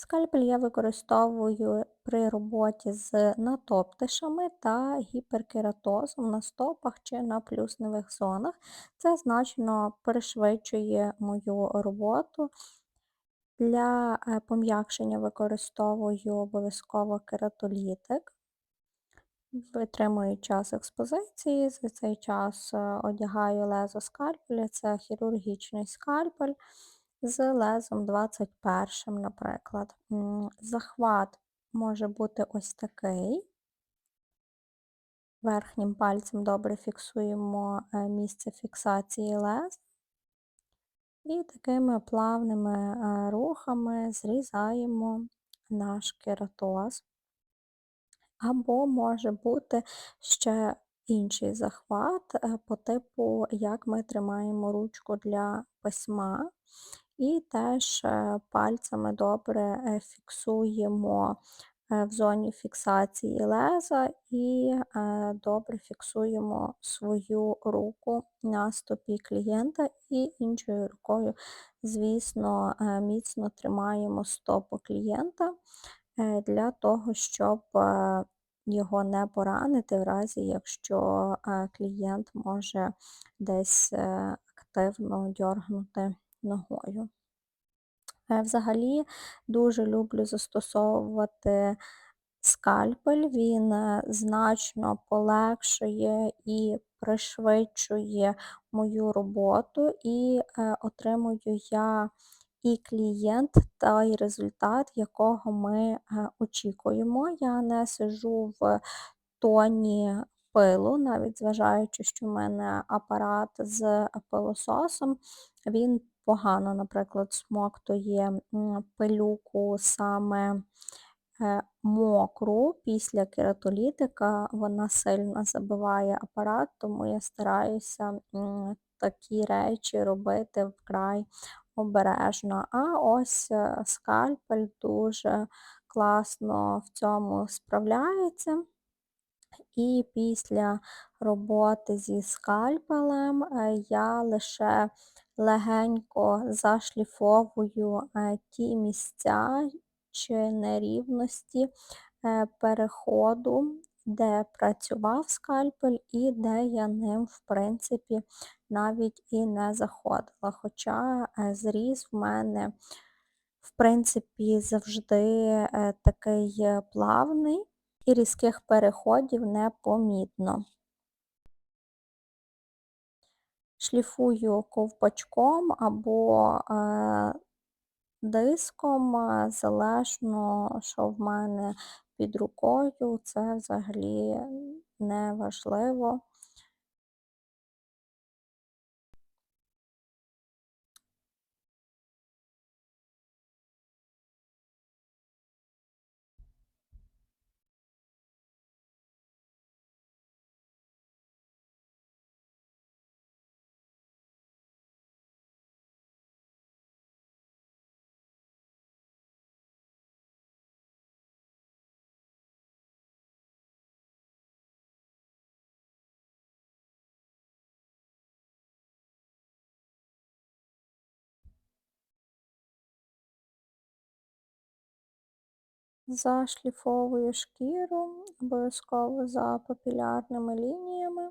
Скальпель я використовую при роботі з натоптишами та гіперкератозом на стопах чи на плюсневих зонах. Це значно пришвидшує мою роботу. Для е, пом'якшення використовую обов'язково кератолітик. Витримую час експозиції, за цей час е, одягаю лезо скальпеля, це хірургічний скальпель з лезом 21, наприклад. Захват може бути ось такий. Верхнім пальцем добре фіксуємо е, місце фіксації лез. І такими плавними е, рухами зрізаємо наш кератоз. Або може бути ще інший захват е, по типу, як ми тримаємо ручку для письма. І теж е, пальцями добре е, фіксуємо е, в зоні фіксації леза і добре фіксуємо свою руку на стопі клієнта і іншою рукою, звісно, міцно тримаємо стопу клієнта для того, щоб його не поранити, в разі якщо клієнт може десь активно дьоргнути ногою. Е, взагалі дуже люблю застосовувати скальпель, він е, значно полегшує і пришвидшує мою роботу, і е, отримую я і клієнт той результат, якого ми очікуємо. Я не сижу в тоні пилу, навіть зважаючи, що в мене апарат з пилососом, він погано, наприклад, смоктує пилюку саме е, мокру після кератолітика, вона сильно забиває апарат, тому я стараюся такі речі робити вкрай обережно. А ось е, скальпель дуже класно в цьому справляється. І після роботи зі скальпелем е, я лише легенько зашліфовую е, ті місця чи нерівності е, переходу, де працював скальпель і де я ним, в принципі, навіть і не заходила. Хоча зріз в мене, в принципі, завжди такий плавний і різких переходів не помітно. Шліфую ковпачком або е, диском, е, залежно, що в мене під рукою, це взагалі не важливо. Зашліфовую шкіру, обов'язково за папілярними лініями.